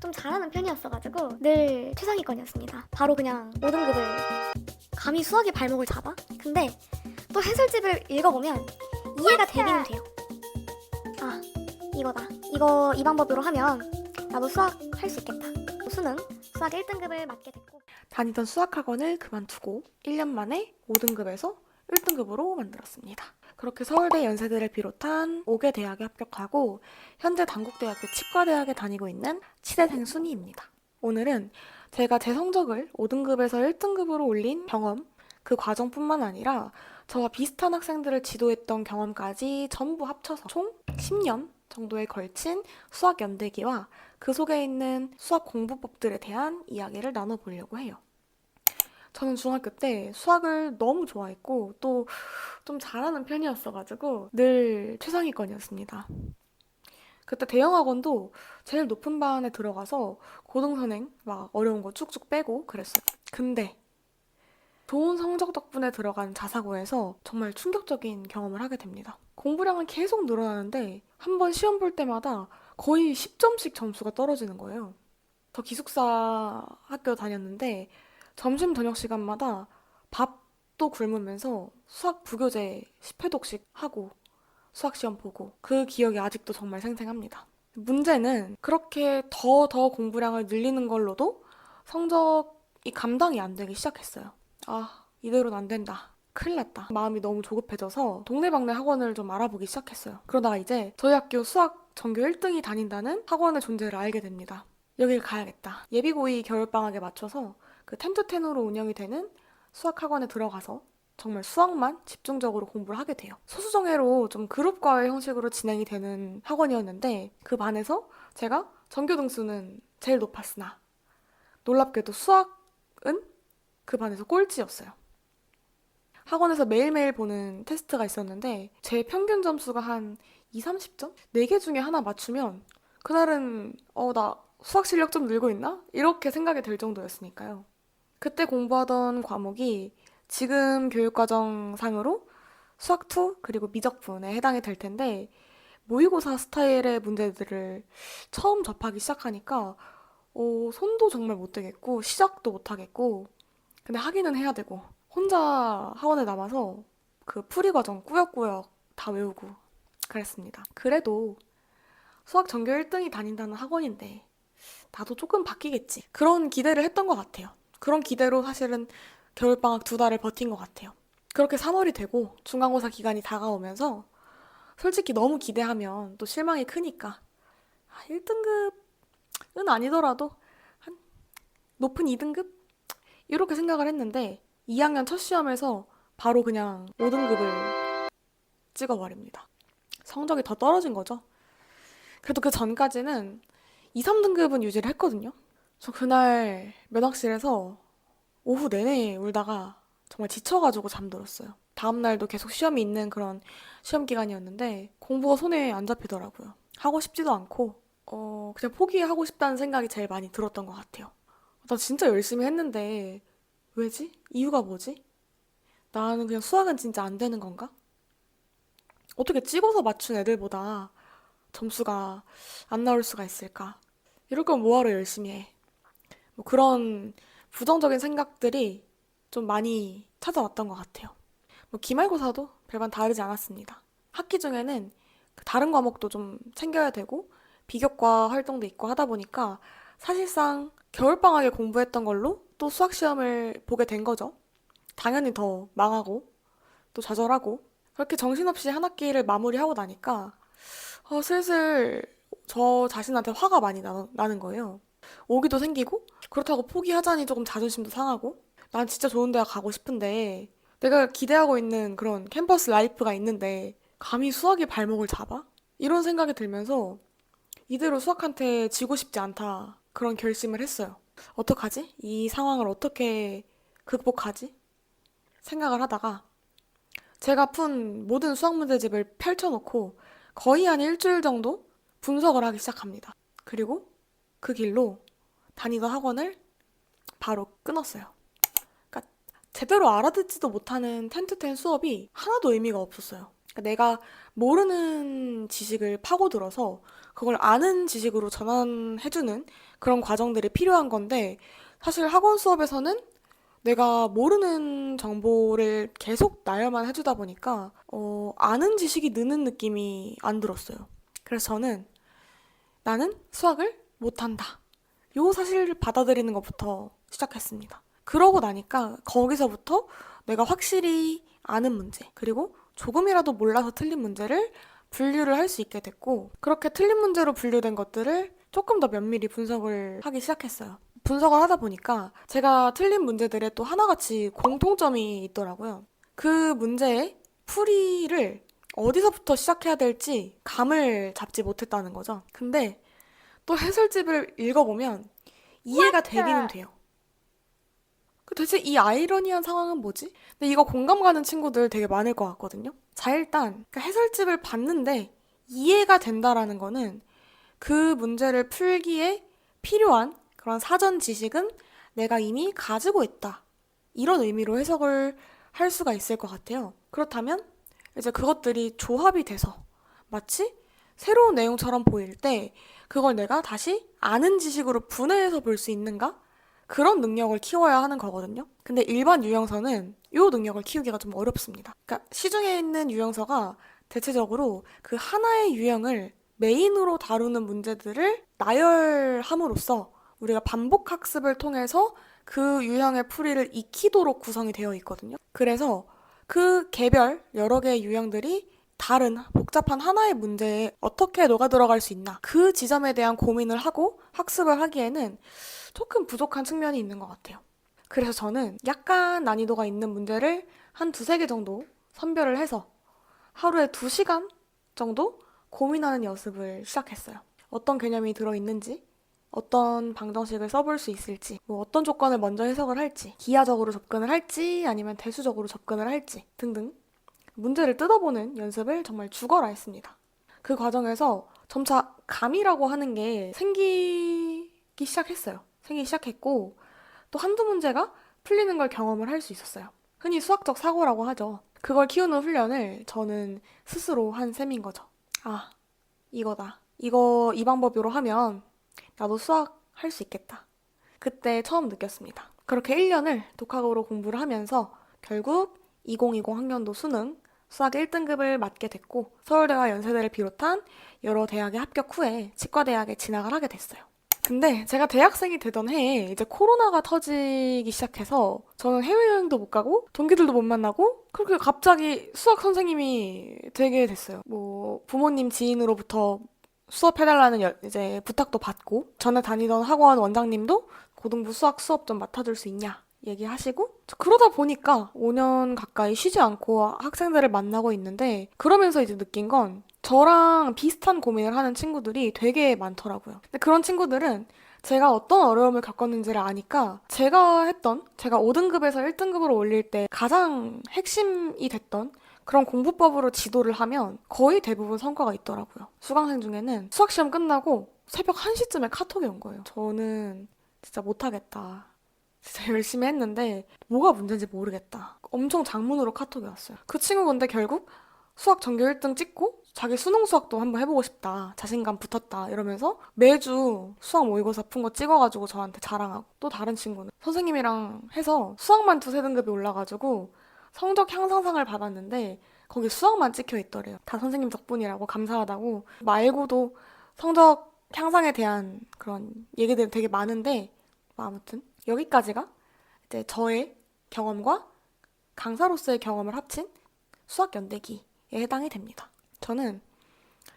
좀 잘하는 편이었어가지고 늘 최상위권이었습니다. 바로 그냥 5등급을 감히 수학의 발목을 잡아? 근데 또 해설집을 읽어보면 이해가 되기는 돼요. 아 이거다. 이거 이 방법으로 하면 나도 수학 할 수 있겠다. 수능 수학 1등급을 맞게 됐고 다니던 수학학원을 그만두고 1년 만에 5등급에서 1등급으로 만들었습니다. 그렇게 서울대 연세대를 비롯한 5개 대학에 합격하고 현재 단국대학교 치과대학에 다니고 있는 치대생 순이입니다. 오늘은 제가 제 성적을 5등급에서 1등급으로 올린 경험, 그 과정뿐만 아니라 저와 비슷한 학생들을 지도했던 경험까지 전부 합쳐서 총 10년 정도에 걸친 수학 연대기와 그 속에 있는 수학 공부법들에 대한 이야기를 나눠보려고 해요. 저는 중학교 때 수학을 너무 좋아했고 또 좀 잘하는 편이었어가지고 늘 최상위권이었습니다. 그때 대형 학원도 제일 높은 반에 들어가서 고등선행 막 어려운 거 쭉쭉 빼고 그랬어요. 근데 좋은 성적 덕분에 들어간 자사고에서 정말 충격적인 경험을 하게 됩니다. 공부량은 계속 늘어나는데 한 번 시험 볼 때마다 거의 10점씩 점수가 떨어지는 거예요. 저 기숙사 학교 다녔는데 점심 저녁 시간마다 밥도 굶으면서 수학 부교재 10회독씩 하고 수학 시험 보고 그 기억이 아직도 정말 생생합니다. 문제는 그렇게 더 더 공부량을 늘리는 걸로도 성적이 감당이 안 되기 시작했어요. 아, 이대로는 안 된다. 큰일 났다. 마음이 너무 조급해져서 동네방네 학원을 좀 알아보기 시작했어요. 그러다가 이제 저희 학교 수학 전교 1등이 다닌다는 학원의 존재를 알게 됩니다. 여길 가야겠다. 예비고의 겨울방학에 맞춰서 그 텐투텐으로 운영이 되는 수학학원에 들어가서 정말 수학만 집중적으로 공부를 하게 돼요. 소수정예로 좀 그룹과외 형식으로 진행이 되는 학원이었는데 그 반에서 제가 전교 등수는 제일 높았으나 놀랍게도 수학은 그 반에서 꼴찌였어요. 학원에서 매일매일 보는 테스트가 있었는데 제 평균 점수가 한 2, 30점? 4개 중에 하나 맞추면 그날은 어, 나 수학 실력 좀 늘고 있나? 이렇게 생각이 들 정도였으니까요. 그때 공부하던 과목이 지금 교육과정상으로 수학 2 그리고 미적분에 해당이 될 텐데 모의고사 스타일의 문제들을 처음 접하기 시작하니까 어, 손도 정말 못 대겠고 시작도 못 하겠고 근데 하기는 해야 되고 혼자 학원에 남아서 그 풀이 과정 꾸역꾸역 다 외우고 그랬습니다. 그래도 수학 전교 1등이 다닌다는 학원인데 나도 조금 바뀌겠지. 그런 기대를 했던 것 같아요. 그런 기대로 사실은 겨울방학 두 달을 버틴 것 같아요. 그렇게 3월이 되고 중간고사 기간이 다가오면서 솔직히 너무 기대하면 또 실망이 크니까 1등급은 아니더라도 한 높은 2등급? 이렇게 생각을 했는데 2학년 첫 시험에서 바로 그냥 5등급을 찍어버립니다. 성적이 더 떨어진 거죠. 그래도 그 전까지는 2, 3등급은 유지를 했거든요. 저 그날 면학실에서 오후 내내 울다가 정말 지쳐가지고 잠들었어요. 다음날도 계속 시험이 있는 그런 시험 기간이었는데 공부가 손에 안 잡히더라고요. 하고 싶지도 않고 어, 그냥 포기하고 싶다는 생각이 제일 많이 들었던 것 같아요. 나 진짜 열심히 했는데 왜지? 이유가 뭐지? 나는 그냥 수학은 진짜 안 되는 건가? 어떻게 찍어서 맞춘 애들보다 점수가 안 나올 수가 있을까? 이럴 거면 뭐하러 열심히 해? 뭐 그런 부정적인 생각들이 좀 많이 찾아왔던 것 같아요. 뭐 기말고사도 별반 다르지 않았습니다. 학기 중에는 그 다른 과목도 좀 챙겨야 되고 비교과 활동도 있고 하다 보니까 사실상 겨울방학에 공부했던 걸로 또 수학 시험을 보게 된 거죠. 당연히 더 망하고 또 좌절하고 그렇게 정신없이 한 학기를 마무리하고 나니까 어, 슬슬 저 자신한테 화가 많이 나, 나는 거예요. 오기도 생기고 그렇다고 포기하자니 조금 자존심도 상하고 난 진짜 좋은 대학 가고 싶은데 내가 기대하고 있는 그런 캠퍼스 라이프가 있는데 감히 수학이 발목을 잡아? 이런 생각이 들면서 이대로 수학한테 지고 싶지 않다 그런 결심을 했어요. 어떡하지? 이 상황을 어떻게 극복하지? 생각을 하다가 제가 푼 모든 수학 문제집을 펼쳐놓고 거의 한 일주일 정도 분석을 하기 시작합니다. 그리고 그 길로 다니던 학원을 바로 끊었어요. 그러니까 제대로 알아듣지도 못하는 텐트텐 수업이 하나도 의미가 없었어요. 그러니까 내가 모르는 지식을 파고들어서 그걸 아는 지식으로 전환해주는 그런 과정들이 필요한 건데 사실 학원 수업에서는 내가 모르는 정보를 계속 나열만 해주다 보니까 어, 아는 지식이 느는 느낌이 안 들었어요. 그래서 저는 나는 수학을 못한다. 요 사실을 받아들이는 것부터 시작했습니다. 그러고 나니까 거기서부터 내가 확실히 아는 문제, 그리고 조금이라도 몰라서 틀린 문제를 분류를 할 수 있게 됐고, 그렇게 틀린 문제로 분류된 것들을 조금 더 면밀히 분석을 하기 시작했어요. 분석을 하다 보니까 제가 틀린 문제들에 또 하나같이 공통점이 있더라고요. 그 문제의 풀이를 어디서부터 시작해야 될지 감을 잡지 못했다는 거죠. 근데 또 해설집을 읽어보면 이해가 되기는 돼요. 그 대체 이 아이러니한 상황은 뭐지? 근데 이거 공감 가는 친구들 되게 많을 것 같거든요. 자, 일단 그 해설집을 봤는데 이해가 된다라는 거는 그 문제를 풀기에 필요한 그런 사전 지식은 내가 이미 가지고 있다. 이런 의미로 해석을 할 수가 있을 것 같아요. 그렇다면 이제 그것들이 조합이 돼서 마치 새로운 내용처럼 보일 때 그걸 내가 다시 아는 지식으로 분해해서 볼 수 있는가? 그런 능력을 키워야 하는 거거든요. 근데 일반 유형서는 이 능력을 키우기가 좀 어렵습니다. 그러니까 시중에 있는 유형서가 대체적으로 그 하나의 유형을 메인으로 다루는 문제들을 나열함으로써 우리가 반복 학습을 통해서 그 유형의 풀이를 익히도록 구성이 되어 있거든요. 그래서 그 개별 여러 개의 유형들이 다른 복잡한 하나의 문제에 어떻게 녹아 들어갈 수 있나 그 지점에 대한 고민을 하고 학습을 하기에는 조금 부족한 측면이 있는 것 같아요. 그래서 저는 약간 난이도가 있는 문제를 한 두세 개 정도 선별을 해서 하루에 두 시간 정도 고민하는 연습을 시작했어요. 어떤 개념이 들어있는지, 어떤 방정식을 써볼 수 있을지, 뭐 어떤 조건을 먼저 해석을 할지, 기하적으로 접근을 할지, 아니면 대수적으로 접근을 할지 등등 문제를 뜯어보는 연습을 정말 죽어라 했습니다. 그 과정에서 점차 감이라고 하는 게 생기기 시작했어요. 생기기 시작했고, 또 한두 문제가 풀리는 걸 경험을 할 수 있었어요. 흔히 수학적 사고라고 하죠. 그걸 키우는 훈련을 저는 스스로 한 셈인 거죠. 아, 이거다. 이거 이 방법으로 하면 나도 수학 할 수 있겠다. 그때 처음 느꼈습니다. 그렇게 1년을 독학으로 공부를 하면서 결국 2020 학년도 수능 수학 1등급을 맞게 됐고 서울대와 연세대를 비롯한 여러 대학에 합격 후에 치과대학에 진학을 하게 됐어요. 근데 제가 대학생이 되던 해에 이제 코로나가 터지기 시작해서 저는 해외여행도 못 가고 동기들도 못 만나고 그렇게 갑자기 수학 선생님이 되게 됐어요. 뭐 부모님 지인으로부터 수업해달라는 여- 이제 부탁도 받고 전에 다니던 학원 원장님도 고등부 수학 수업 좀 맡아줄 수 있냐 얘기하시고 그러다 보니까 5년 가까이 쉬지 않고 학생들을 만나고 있는데 그러면서 이제 느낀 건 저랑 비슷한 고민을 하는 친구들이 되게 많더라고요. 근데 그런 친구들은 제가 어떤 어려움을 겪었는지를 아니까 제가 했던 제가 5등급에서 1등급으로 올릴 때 가장 핵심이 됐던 그런 공부법으로 지도를 하면 거의 대부분 성과가 있더라고요. 수강생 중에는 수학 시험 끝나고 새벽 1시쯤에 카톡이 온 거예요. 저는 진짜 못하겠다. 진짜 열심히 했는데 뭐가 문제인지 모르겠다. 엄청 장문으로 카톡이 왔어요. 그 친구 근데 결국 수학 전교 1등 찍고 자기 수능 수학도 한번 해보고 싶다. 자신감 붙었다. 이러면서 매주 수학 모의고사 푼 거 찍어가지고 저한테 자랑하고 또 다른 친구는 선생님이랑 해서 수학만 두세 등급이 올라가지고 성적 향상상을 받았는데 거기 수학만 찍혀 있더래요. 다 선생님 덕분이라고 감사하다고 말고도 성적 향상에 대한 그런 얘기들이 되게 많은데 뭐 아무튼 여기까지가 이제 저의 경험과 강사로서의 경험을 합친 수학 연대기에 해당이 됩니다. 저는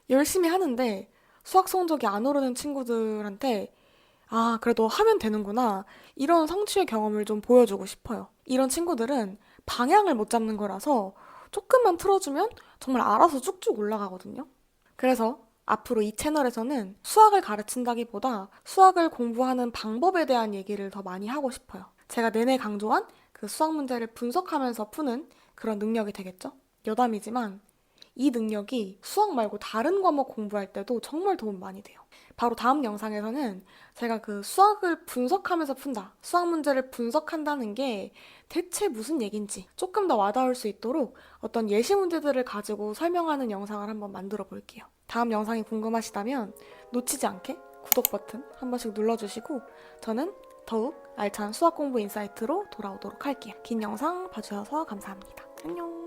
열심히 하는데 수학 성적이 안 오르는 친구들한테 아, 그래도 하면 되는구나. 이런 성취의 경험을 좀 보여주고 싶어요. 이런 친구들은 방향을 못 잡는 거라서 조금만 틀어주면 정말 알아서 쭉쭉 올라가거든요. 그래서 앞으로 이 채널에서는 수학을 가르친다기보다 수학을 공부하는 방법에 대한 얘기를 더 많이 하고 싶어요. 제가 내내 강조한 그 수학 문제를 분석하면서 푸는 그런 능력이 되겠죠? 여담이지만 이 능력이 수학 말고 다른 과목 공부할 때도 정말 도움 많이 돼요. 바로 다음 영상에서는 제가 그 수학을 분석하면서 푼다, 수학 문제를 분석한다는 게 대체 무슨 얘긴지 조금 더 와닿을 수 있도록 어떤 예시 문제들을 가지고 설명하는 영상을 한번 만들어 볼게요. 다음 영상이 궁금하시다면 놓치지 않게 구독 버튼 한 번씩 눌러주시고 저는 더욱 알찬 수학 공부 인사이트로 돌아오도록 할게요. 긴 영상 봐주셔서 감사합니다. 안녕!